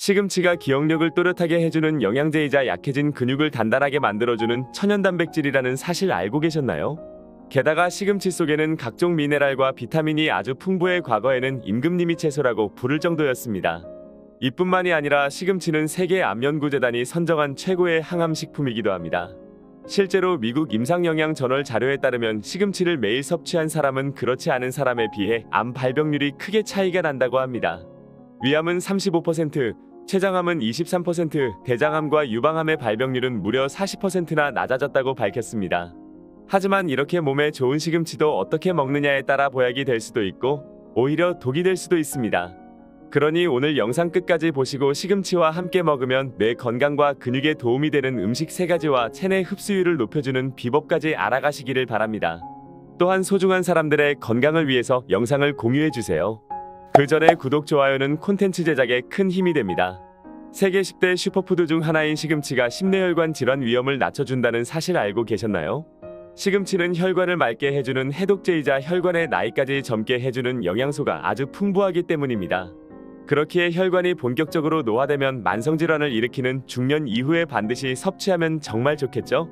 시금치가 기억력을 또렷하게 해주는 영양제이자 약해진 근육을 단단하게 만들어주는 천연 단백질이라는 사실 알고 계셨나요? 게다가 시금치 속에는 각종 미네랄과 비타민이 아주 풍부해 과거에는 임금님이 채소라고 부를 정도였습니다. 이뿐만이 아니라 시금치는 세계 암연구재단이 선정한 최고의 항암식품이기도 합니다. 실제로 미국 임상영양 저널 자료에 따르면 시금치를 매일 섭취한 사람은 그렇지 않은 사람에 비해 암 발병률이 크게 차이가 난다고 합니다. 위암은 35%, 췌장암은 23%, 대장암과 유방암의 발병률은 무려 40%나 낮아졌다고 밝혔습니다. 하지만 이렇게 몸에 좋은 시금치도 어떻게 먹느냐에 따라 보약이 될 수도 있고 오히려 독이 될 수도 있습니다. 그러니 오늘 영상 끝까지 보시고 시금치와 함께 먹으면 뇌 건강과 근육에 도움이 되는 음식 세가지와 체내 흡수율을 높여주는 비법까지 알아가시기를 바랍니다. 또한 소중한 사람들의 건강을 위해서 영상을 공유해 주세요. 그 전에 구독, 좋아요는 콘텐츠 제작에 큰 힘이 됩니다. 세계 10대 슈퍼푸드 중 하나인 시금치가 심뇌혈관 질환 위험을 낮춰준다는 사실 알고 계셨나요? 시금치는 혈관을 맑게 해주는 해독제이자 혈관의 나이까지 젊게 해주는 영양소가 아주 풍부하기 때문입니다. 그렇기에 혈관이 본격적으로 노화되면 만성질환을 일으키는 중년 이후에 반드시 섭취하면 정말 좋겠죠?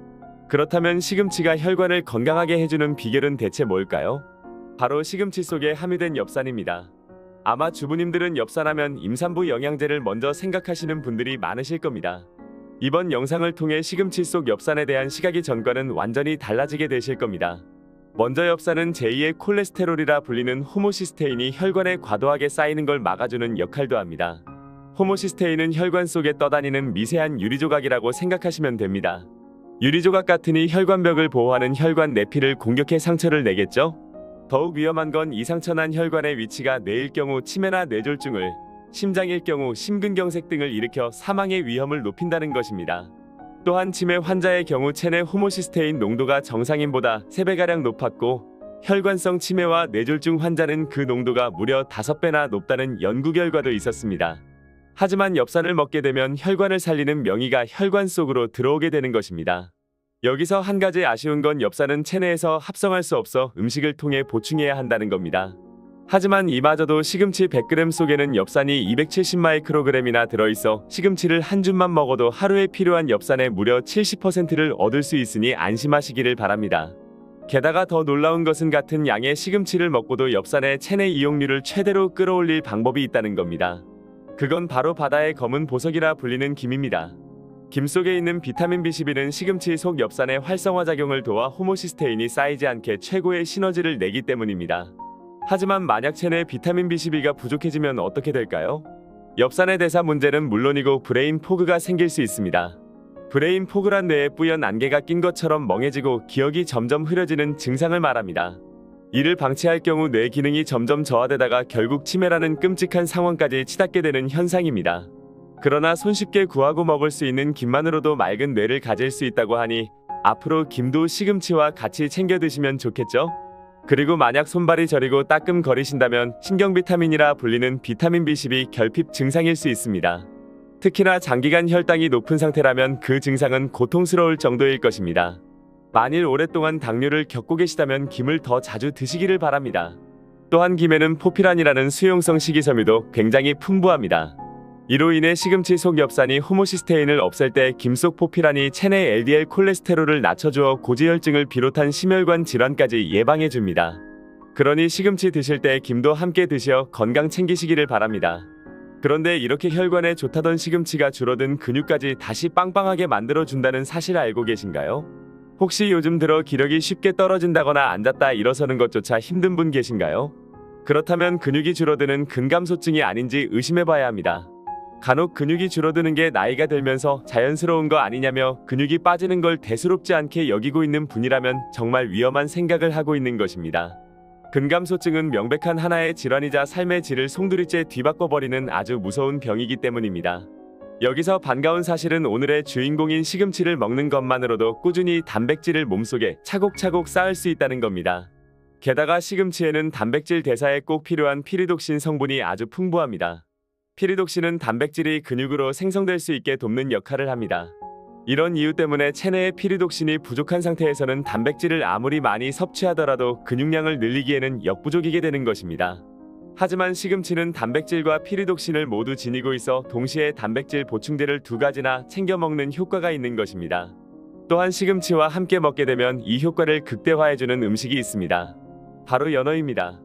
그렇다면 시금치가 혈관을 건강하게 해주는 비결은 대체 뭘까요? 바로 시금치 속에 함유된 엽산입니다. 아마 주부님들은 엽산하면 임산부 영양제를 먼저 생각하시는 분들이 많으실 겁니다. 이번 영상을 통해 시금치 속 엽산에 대한 시각이 전과는 완전히 달라지게 되실 겁니다. 먼저 엽산은 제2의 콜레스테롤이라 불리는 호모시스테인이 혈관에 과도하게 쌓이는 걸 막아주는 역할도 합니다. 호모시스테인은 혈관 속에 떠다니는 미세한 유리조각이라고 생각하시면 됩니다. 유리조각 같으니 혈관벽을 보호하는 혈관 내피를 공격해 상처를 내겠죠? 더욱 위험한 건 이 상처난 혈관의 위치가 뇌일 경우 치매나 뇌졸중을, 심장일 경우 심근경색 등을 일으켜 사망의 위험을 높인다는 것입니다. 또한 치매 환자의 경우 체내 호모시스테인 농도가 정상인보다 3배가량 높았고 혈관성 치매와 뇌졸중 환자는 그 농도가 무려 5배나 높다는 연구 결과도 있었습니다. 하지만 엽산을 먹게 되면 혈관을 살리는 명의가 혈관 속으로 들어오게 되는 것입니다. 여기서 한 가지 아쉬운 건 엽산은 체내에서 합성할 수 없어 음식을 통해 보충해야 한다는 겁니다. 하지만 이마저도 시금치 100g 속에는 엽산이 270마이크로그램이나 들어있어 시금치를 한 줌만 먹어도 하루에 필요한 엽산의 무려 70%를 얻을 수 있으니 안심하시기를 바랍니다. 게다가 더 놀라운 것은 같은 양의 시금치를 먹고도 엽산의 체내 이용률을 최대로 끌어올릴 방법이 있다는 겁니다. 그건 바로 바다의 검은 보석이라 불리는 김입니다. 김 속에 있는 비타민 B12는 시금치 속 엽산의 활성화 작용을 도와 호모시스테인이 쌓이지 않게 최고의 시너지를 내기 때문입니다. 하지만 만약 체내 비타민 B12가 부족해지면 어떻게 될까요? 엽산의 대사 문제는 물론이고 브레인 포그가 생길 수 있습니다. 브레인 포그란 뇌에 뿌연 안개가 낀 것처럼 멍해지고 기억이 점점 흐려지는 증상을 말합니다. 이를 방치할 경우 뇌 기능이 점점 저하되다가 결국 치매라는 끔찍한 상황까지 치닫게 되는 현상입니다. 그러나 손쉽게 구하고 먹을 수 있는 김만으로도 맑은 뇌를 가질 수 있다고 하니 앞으로 김도 시금치와 같이 챙겨 드시면 좋겠죠? 그리고 만약 손발이 저리고 따끔거리신다면 신경 비타민이라 불리는 비타민 B12 결핍 증상일 수 있습니다. 특히나 장기간 혈당이 높은 상태라면 그 증상은 고통스러울 정도일 것입니다. 만일 오랫동안 당뇨를 겪고 계시다면 김을 더 자주 드시기를 바랍니다. 또한 김에는 포피란이라는 수용성 식이섬유도 굉장히 풍부합니다. 이로 인해 시금치 속 엽산이 호모시스테인을 없앨 때 김속 포피란이 체내 LDL 콜레스테롤을 낮춰주어 고지혈증을 비롯한 심혈관 질환까지 예방해 줍니다. 그러니 시금치 드실 때 김도 함께 드시어 건강 챙기시기를 바랍니다. 그런데 이렇게 혈관에 좋다던 시금치가 줄어든 근육까지 다시 빵빵하게 만들어 준다는 사실 알고 계신가요? 혹시 요즘 들어 기력이 쉽게 떨어진다거나 앉았다 일어서는 것조차 힘든 분 계신가요? 그렇다면 근육이 줄어드는 근감소증이 아닌지 의심해 봐야 합니다. 간혹 근육이 줄어드는 게 나이가 들면서 자연스러운 거 아니냐며 근육이 빠지는 걸 대수롭지 않게 여기고 있는 분이라면 정말 위험한 생각을 하고 있는 것입니다. 근감소증은 명백한 하나의 질환이자 삶의 질을 송두리째 뒤바꿔버리는 아주 무서운 병이기 때문입니다. 여기서 반가운 사실은 오늘의 주인공인 시금치를 먹는 것만으로도 꾸준히 단백질을 몸속에 차곡차곡 쌓을 수 있다는 겁니다. 게다가 시금치에는 단백질 대사에 꼭 필요한 피리독신 성분이 아주 풍부합니다. 피리독신은 단백질이 근육으로 생성될 수 있게 돕는 역할을 합니다. 이런 이유 때문에 체내에 피리독신이 부족한 상태에서는 단백질을 아무리 많이 섭취하더라도 근육량을 늘리기에는 역부족이게 되는 것입니다. 하지만 시금치는 단백질과 피리독신을 모두 지니고 있어 동시에 단백질 보충제를 두 가지나 챙겨 먹는 효과가 있는 것입니다. 또한 시금치와 함께 먹게 되면 이 효과를 극대화해주는 음식이 있습니다. 바로 연어입니다.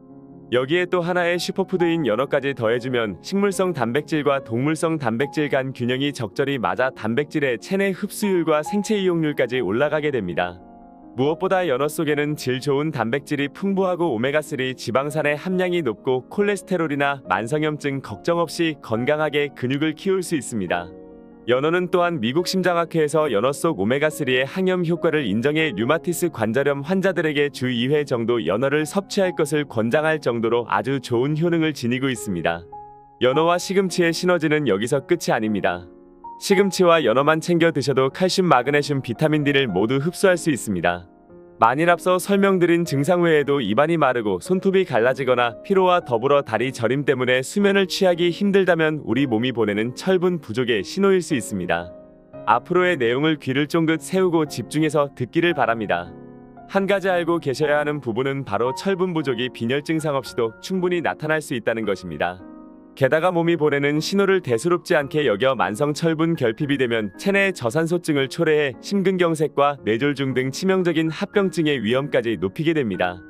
여기에 또 하나의 슈퍼푸드인 연어까지 더해주면 식물성 단백질과 동물성 단백질 간 균형이 적절히 맞아 단백질의 체내 흡수율과 생체 이용률까지 올라가게 됩니다. 무엇보다 연어 속에는 질 좋은 단백질이 풍부하고 오메가3 지방산의 함량이 높고 콜레스테롤이나 만성염증 걱정 없이 건강하게 근육을 키울 수 있습니다. 연어는 또한 미국 심장학회에서 연어 속 오메가3의 항염 효과를 인정해 류마티스 관절염 환자들에게 주 2회 정도 연어를 섭취할 것을 권장할 정도로 아주 좋은 효능을 지니고 있습니다. 연어와 시금치의 시너지는 여기서 끝이 아닙니다. 시금치와 연어만 챙겨 드셔도 칼슘, 마그네슘, 비타민 D를 모두 흡수할 수 있습니다. 만일 앞서 설명드린 증상 외에도 입안이 마르고 손톱이 갈라지거나 피로와 더불어 다리 저림 때문에 수면을 취하기 힘들다면 우리 몸이 보내는 철분 부족의 신호일 수 있습니다. 앞으로의 내용을 귀를 쫑긋 세우고 집중해서 듣기를 바랍니다. 한 가지 알고 계셔야 하는 부분은 바로 철분 부족이 빈혈 증상 없이도 충분히 나타날 수 있다는 것입니다. 게다가 몸이 보내는 신호를 대수롭지 않게 여겨 만성 철분 결핍이 되면 체내의 저산소증을 초래해 심근경색과 뇌졸중 등 치명적인 합병증의 위험까지 높이게 됩니다.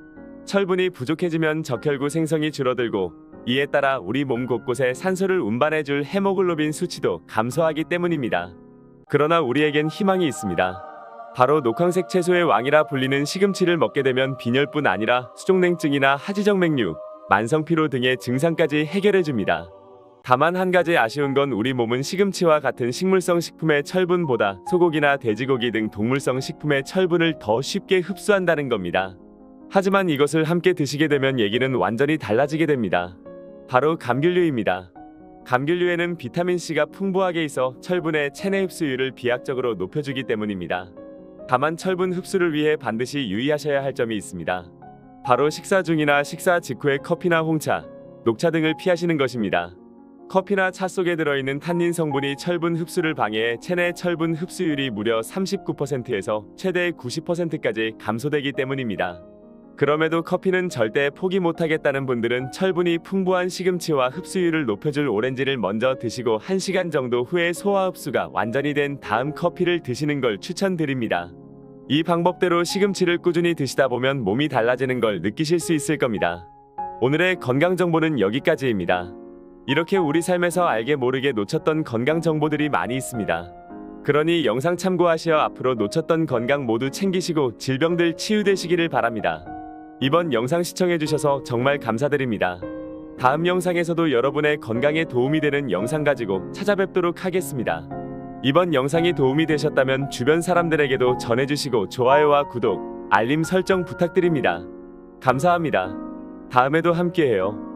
철분이 부족해지면 적혈구 생성이 줄어들고 이에 따라 우리 몸 곳곳에 산소를 운반해줄 헤모글로빈 수치도 감소하기 때문입니다. 그러나 우리에겐 희망이 있습니다. 바로 녹황색 채소의 왕이라 불리는 시금치를 먹게 되면 빈혈뿐 아니라 수족냉증이나 하지정맥류, 만성피로 등의 증상까지 해결해 줍니다. 다만 한 가지 아쉬운 건 우리 몸은 시금치와 같은 식물성 식품의 철분보다 소고기나 돼지고기 등 동물성 식품의 철분을 더 쉽게 흡수한다는 겁니다. 하지만 이것을 함께 드시게 되면 얘기는 완전히 달라지게 됩니다. 바로 감귤류입니다. 감귤류에는 비타민C가 풍부하게 있어 철분의 체내 흡수율을 비약적으로 높여주기 때문입니다. 다만 철분 흡수를 위해 반드시 유의하셔야 할 점이 있습니다. 바로 식사 중이나 식사 직후에 커피나 홍차, 녹차 등을 피하시는 것입니다. 커피나 차 속에 들어있는 탄닌 성분이 철분 흡수를 방해해 체내 철분 흡수율이 무려 39%에서 최대 90%까지 감소되기 때문입니다. 그럼에도 커피는 절대 포기 못하겠다는 분들은 철분이 풍부한 시금치와 흡수율을 높여줄 오렌지를 먼저 드시고 1시간 정도 후에 소화 흡수가 완전히 된 다음 커피를 드시는 걸 추천드립니다. 이 방법대로 시금치를 꾸준히 드시다 보면 몸이 달라지는 걸 느끼실 수 있을 겁니다. 오늘의 건강 정보는 여기까지입니다. 이렇게 우리 삶에서 알게 모르게 놓쳤던 건강 정보들이 많이 있습니다. 그러니 영상 참고하시어 앞으로 놓쳤던 건강 모두 챙기시고 질병들 치유되시기를 바랍니다. 이번 영상 시청해주셔서 정말 감사드립니다. 다음 영상에서도 여러분의 건강에 도움이 되는 영상 가지고 찾아뵙도록 하겠습니다. 이번 영상이 도움이 되셨다면 주변 사람들에게도 전해주시고 좋아요와 구독, 알림 설정 부탁드립니다. 감사합니다. 다음에도 함께해요.